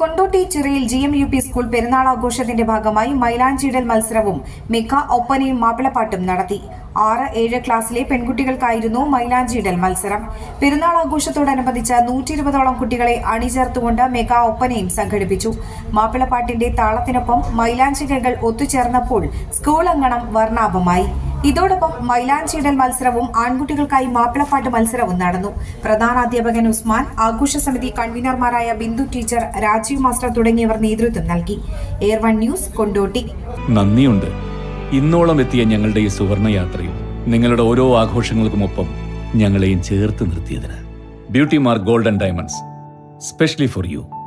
കൊണ്ടോട്ടി ചിറയിൽ G M U P school പെരുന്നാൾ ആഘോഷത്തിന്റെ ഭാഗമായി മൈലാഞ്ചിടൽ മത്സരവും മിക്ക ഒപ്പനയും മാപ്പിളപ്പാട്ടും നടത്തി. ആറ് ഏഴ് ക്ലാസ്സിലെ പെൺകുട്ടികൾക്കായിരുന്നു മൈലാഞ്ചിടൽ മത്സരം. പെരുന്നാൾ ആഘോഷത്തോടനുബന്ധിച്ച് നൂറ്റി ഇരുപതോളം കുട്ടികളെ അണിചേർത്തുകൊണ്ട് മെഗാ ഒപ്പനയും സംഘടിപ്പിച്ചു. മാപ്പിളപ്പാട്ടിന്റെ താളത്തിനൊപ്പം മൈലാഞ്ചികകൾ ഒത്തുചേർന്നപ്പോൾ സ്കൂൾ അങ്കണം വർണാഭമായി. ഇതോടൊപ്പം മൈലാഞ്ചിടൽ മത്സരവും ആൺകുട്ടികൾക്കായി മാപ്പിളപ്പാട്ട് മത്സരവും നടന്നു. പ്രധാന അധ്യാപകൻ ഉസ്മാൻ ആഘോഷ സമിതി കൺവീനർമാരായ ബിന്ദു ടീച്ചർ രാജീവ് മാസ്റ്റർ തുടങ്ങിയവർ നേതൃത്വം നൽകി. Air one news Kondotty. നന്ദിയുണ്ട്. ഇന്നോളം എത്തിയ ഞങ്ങളുടെ ഈ സുവർണയാത്രയും നിങ്ങളുടെ ഓരോ ആഘോഷങ്ങൾക്കുമൊപ്പം ഞങ്ങളെയും ചേർത്ത് നിർത്തിയതിന്. Beauty mark golden diamonds specially for you.